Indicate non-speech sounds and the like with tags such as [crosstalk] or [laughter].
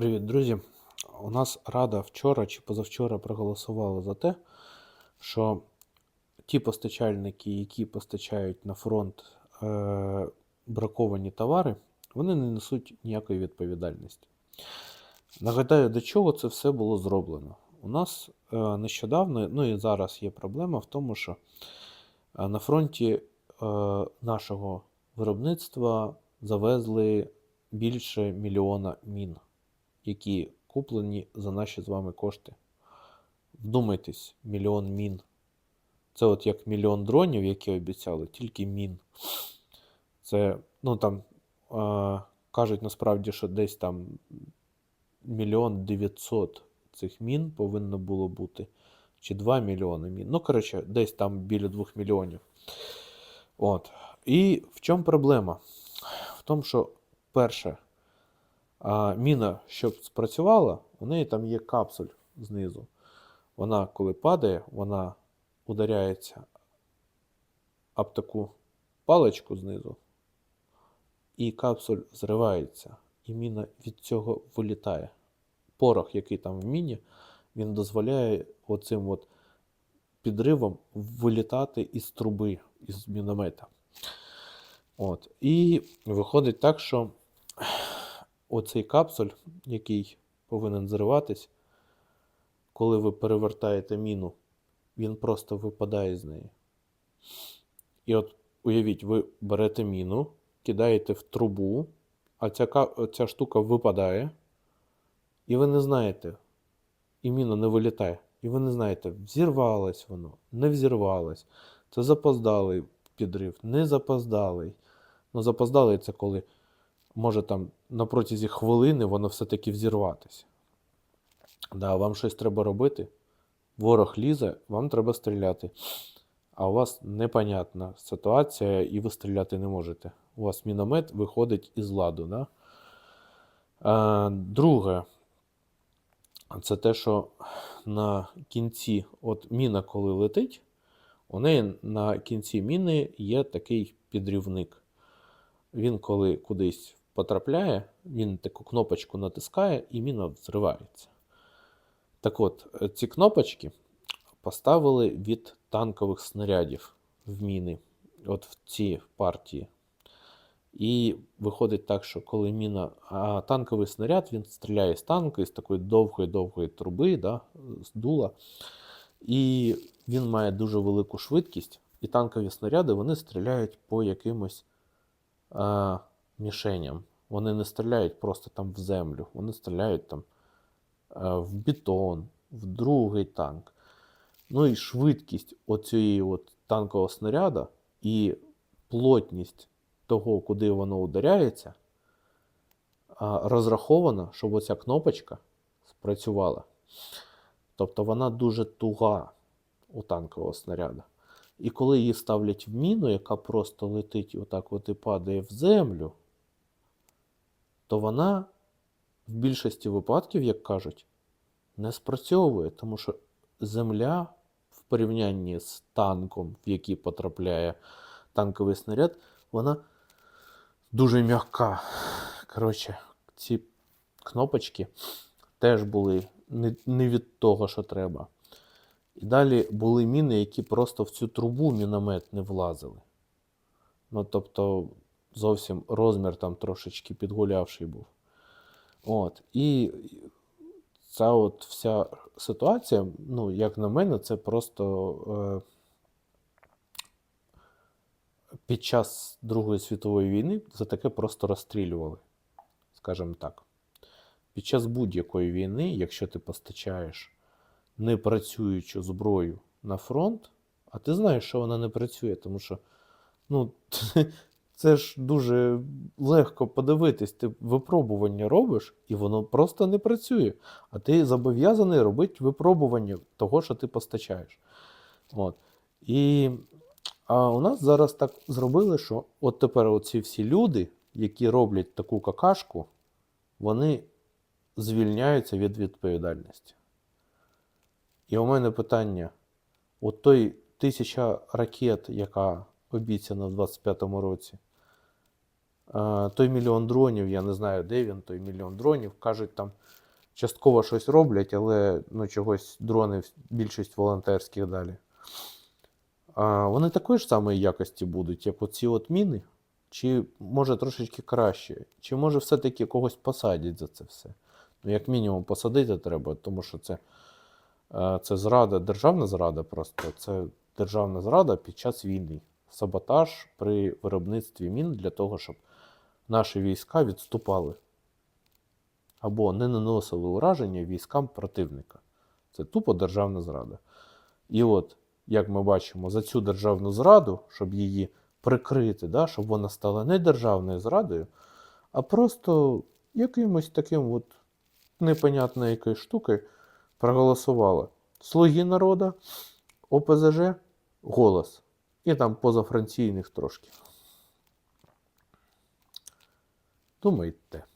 Привіт, друзі. У нас Рада вчора чи позавчора проголосувала за те, що ті постачальники, які постачають на фронт е, браковані товари, вони не несуть ніякої відповідальності. Нагадаю, до чого це все було зроблено. У нас е, нещодавно, ну і зараз є проблема в тому, що е, на фронті е, нашого виробництва завезли більше мільйона мін які куплені за наші з вами кошти. Вдумайтесь, мільйон мін. Це от як мільйон дронів, які обіцяли, тільки мін. Це, ну там е, кажуть насправді, що десь там мільйон дев'ятсот цих мін повинно було бути. Чи 2 мільйони мін. Ну, коротше, десь там біля 2 мільйонів. От. І в чому проблема? В тому, що перше, а міна, щоб спрацювала, у неї там є капсуль знизу. Вона, коли падає, вона ударяється об таку паличку знизу, і капсуль зривається, і міна від цього вилітає. Порох, який там в міні, він дозволяє оцим от підривом вилітати із труби, із міномета. От. І виходить так, що оцей капсуль, який повинен зриватись, коли ви перевертаєте міну, він просто випадає з неї. І от уявіть, ви берете міну, кидаєте в трубу, а ця, ця штука випадає, і ви не знаєте, і міна не вилітає. І ви не знаєте, взірвалось воно, не взірвалось. Це запоздалий підрив, не запоздалий. Ну, запоздалий це коли може там на протязі хвилини воно все-таки взірватися. Да, вам щось треба робити. Ворог лізе, вам треба стріляти. А у вас непонятна ситуація, і ви стріляти не можете. У вас міномет виходить із ладу. Да? А, друге, це те, що на кінці, от міна, коли летить, у неї на кінці міни є такий підрівник. Він, коли кудись потрапляє, він таку кнопочку натискає і міна взривається. Так от, е, ці кнопочки поставили від танкових снарядів в міни, от в ці партії. І виходить так, що коли міна, а танковий снаряд він стріляє з танка із такої довгої-довгої труби, да, з дула. І він має дуже велику швидкість, і танкові снаряди вони стріляють по якимось а, мішеням. Вони не стріляють просто там в землю, вони стріляють там в бетон, в другий танк. Ну і швидкість оцієї от танкового снаряда і плотність того, куди воно ударяється, розрахована, щоб оця кнопочка спрацювала. Тобто вона дуже туга у танкового снаряда. І коли її ставлять в міну, яка просто летить отак от і падає в землю, то вона в більшості випадків, як кажуть, не спрацьовує, тому що земля в порівнянні з танком, в який потрапляє танковий снаряд, вона дуже м'яка. Коротше, ці кнопочки теж були не, від того, що треба. І далі були міни, які просто в цю трубу міномет не влазили. Ну, тобто, зовсім розмір там трошечки підгулявший був. От. І ця от вся ситуація, ну, як на мене, це просто е, під час Другої світової війни за таке просто розстрілювали, скажімо так. Під час будь-якої війни, якщо ти постачаєш непрацюючу зброю на фронт, а ти знаєш, що вона не працює, тому що ну, [laughs] це ж дуже легко подивитись. Ти випробування робиш, і воно просто не працює. А ти зобов'язаний робити випробування того, що ти постачаєш. От. І а у нас зараз так зробили, що от тепер оці всі люди, які роблять таку какашку, вони звільняються від відповідальності. І у мене питання: от той тисяча ракет, яка обіцяна в 25-му році, той мільйон дронів, я не знаю, де він, той мільйон дронів. Кажуть, там частково щось роблять, але ну, чогось дрони більшість волонтерських далі. А, вони такої ж самої якості будуть, як оці от міни, чи може трошечки краще, чи може все-таки когось посадять за це все. Ну, як мінімум, посадити треба, тому що це, е, це зрада, державна зрада просто. Це державна зрада під час війни. Саботаж при виробництві мін для того, щоб наші війська відступали або не наносили ураження військам противника. Це тупо державна зрада. І от, як ми бачимо, за цю державну зраду, щоб її прикрити, да, щоб вона стала не державною зрадою, а просто якимось таким от непонятною якоюсь штукою проголосувала. Слуги народа, ОПЗЖ, голос. І там позафранційних трошки. とも言って。